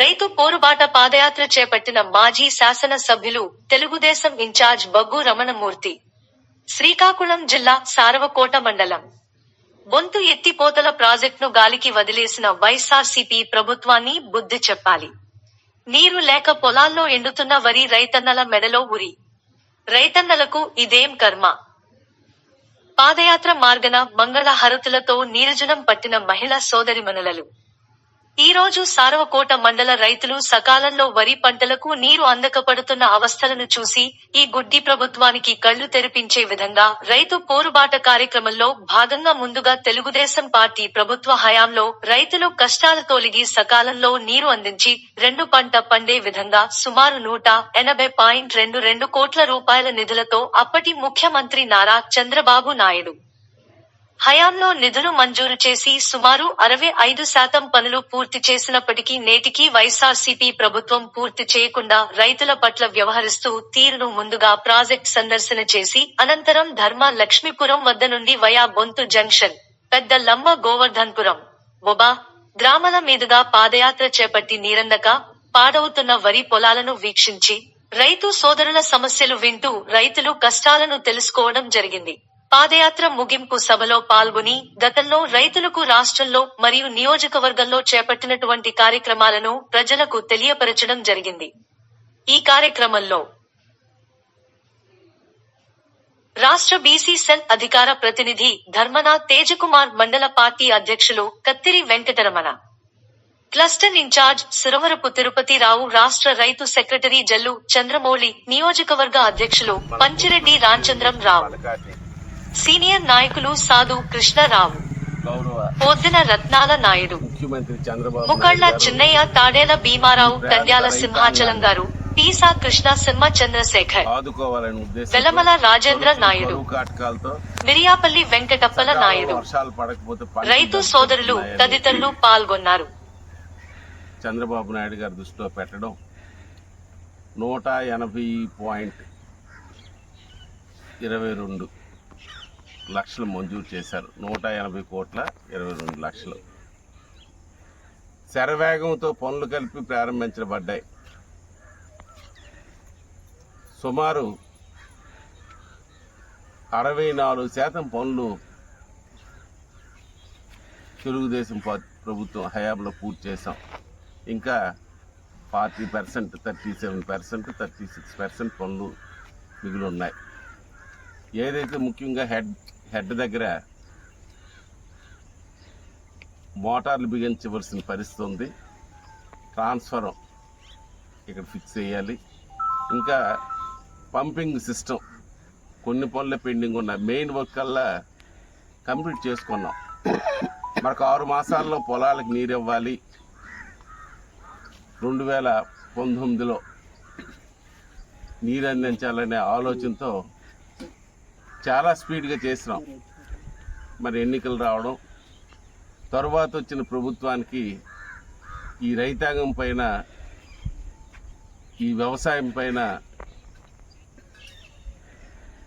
రైతు పోరుబాట పాదయాత్ర చేపట్టిన మాజీ శాసన సభ్యులు తెలుగుదేశం ఇన్ఛార్జ్ బగ్గు రమణమూర్తి. శ్రీకాకుళం జిల్లా సారవకోట మండలం. బొంతు ఎత్తిపోతల ప్రాజెక్టును గాలికి వదిలేసిన వైఎస్ఆర్సీపీ ప్రభుత్వాన్ని బుద్ధి చెప్పాలి. నీరు లేక పొలాల్లో ఎండుతున్న వరి రైతన్నల మెడలో ఉరి. రైతన్నలకు ఇదేం కర్మ? పాదయాత్ర మార్గన మంగళ హరతులతో నీరజనం పట్టిన మహిళా సోదరిమనులలు ఈ రోజు సారవకోట మండల రైతులు సకాలంలో వరి పంటలకు నీరు అందకపడుతున్న అవస్థలను చూసి ఈ గుడ్డి ప్రభుత్వానికి కళ్ళు తెరిపించే విధంగా రైతు పోరుబాట కార్యక్రమంలో భాగంగా ముందుగా తెలుగుదేశం పార్టీ ప్రభుత్వ హయాంలో రైతులు కష్టాలు తొలగి సకాలంలో నీరు అందించి రెండు పంట పండే విధంగా సుమారు నూట ఎనభై పాయింట్ రెండు రెండు కోట్ల రూపాయల నిధులతో అప్పటి ముఖ్యమంత్రి నారా చంద్రబాబు నాయుడు. హయాంలో నిధులు మంజూరు చేసి సుమారు అరవై ఐదు శాతం పనులు పూర్తి చేసినప్పటికీ నేటికి వైఎస్ఆర్సీపీ ప్రభుత్వం పూర్తి చేయకుండా రైతుల పట్ల వ్యవహరిస్తూ తీరును ముందుగా ప్రాజెక్ట్ సందర్శన చేసి అనంతరం ధర్మ లక్ష్మీపురం వద్ద నుండి వయా బొంతు జంక్షన్ పెద్ద లంబ గోవర్ధన్పురం బొబా గ్రామాల మీదుగా పాదయాత్ర చేపట్టి నీరందక పాడవుతున్న వరి పొలాలను వీక్షించి రైతు సోదరుల సమస్యలు వింటూ రైతులు కష్టాలను తెలుసుకోవడం జరిగింది. పాదయాత్ర ముగింపు సభలో పాల్గొని గతంలో రైతులకు రాష్ట్రంలో మరియు నియోజకవర్గంలో చేపట్టినటువంటి కార్యక్రమాలను ప్రజలకు తెలియపరచడం జరిగింది. ఈ కార్యక్రమంలో రాష్ట్ర బీసీ సెల్ అధికార ప్రతినిధి ధర్మనాథ్ తేజకుమార్ మండల పార్టీ అధ్యక్షులు కత్తిరి వెంకటరమణ క్లస్టర్ ఇన్ఛార్జ్ సురవరపు తిరుపతి రావు రాష్ట్ర రైతు సెక్రటరీ జల్లు చంద్రమౌళి నియోజకవర్గ అధ్యక్షులు పంచిరెడ్డి రామచంద్రం రావు. సీనియర్ నాయకులు సాధు కృష్ణరావు పోద్దెన రత్నాల నాయుడు గారు చిన్నయ్య తాడేల భీమారావు తండ్యాల సింహాచలం గారు పీసా కృష్ణ సింహ చంద్రశేఖర్ వెలమల రాజేంద్ర నాయుడు మిరియాపల్లి వెంకటప్పల నాయుడు రైతు సోదరులు తదితరులు పాల్గొన్నారు. చంద్రబాబు నాయుడు గారి దృష్టిలో పెట్టడం నూట ఎనభై పాయింట్ ఇరవై రెండు లక్షలు మంజూరు చేశారు. నూట ఎనభై కోట్ల ఇరవై రెండు లక్షలు. శరవేగంతో పనులు కలిపి ప్రారంభించబడ్డాయి. సుమారు అరవై నాలుగు శాతం పనులు తెలుగుదేశం ప్రభుత్వం హయాంలో పూర్తి చేశాం. ఇంకా forty percent thirty seven percent thirty six percent పనులు మిగిలి ఉన్నాయి. ఏదైతే ముఖ్యంగా హెడ్ హెడ్ దగ్గర మోటార్లు బిగించవలసిన పరిస్థితి ఉంది. ట్రాన్స్ఫరం ఇక్కడ ఫిక్స్ చేయాలి. ఇంకా పంపింగ్ సిస్టమ్ కొన్ని పనులు పెండింగ్ ఉన్నాయి. మెయిన్ వర్క్ కల్లా కంప్లీట్ చేసుకున్నాం. మనకు ఆరు మాసాల్లో పొలాలకు నీరు ఇవ్వాలి. రెండు వేల పంతొమ్మిదిలో నీరు అందించాలనే ఆలోచనతో చాలా స్పీడ్గా చేసినాం. మరి ఎన్నికలు రావడం తరువాత వచ్చిన ప్రభుత్వానికి ఈ రైతాంగం పైన ఈ వ్యవసాయం పైన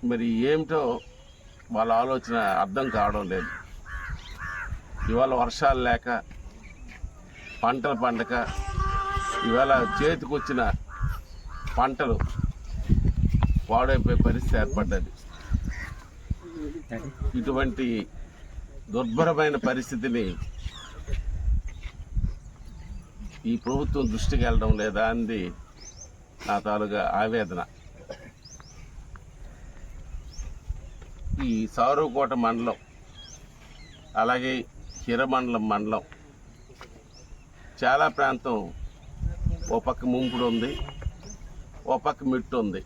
మరి ఏమిటో వాళ్ళ ఆలోచన అర్థం కావడం లేదు. ఇవాళ వర్షాలు లేక పంటలు పండక ఇవాళ చేతికొచ్చిన పంటలు పాడైపోయే పరిస్థితి ఏర్పడ్డది. ఇటువంటి దుర్భరమైన పరిస్థితిని ఈ ప్రభుత్వం దృష్టికి వెళ్ళడం లేదా అంది నా తాలూగా ఆవేదన. ఈ సారుకోట మండలం అలాగే హిరమండలం మండలం చాలా ప్రాంతం ఓ పక్క ముంపుడు ఉంది ఓ పక్క మిట్టు ఉంది.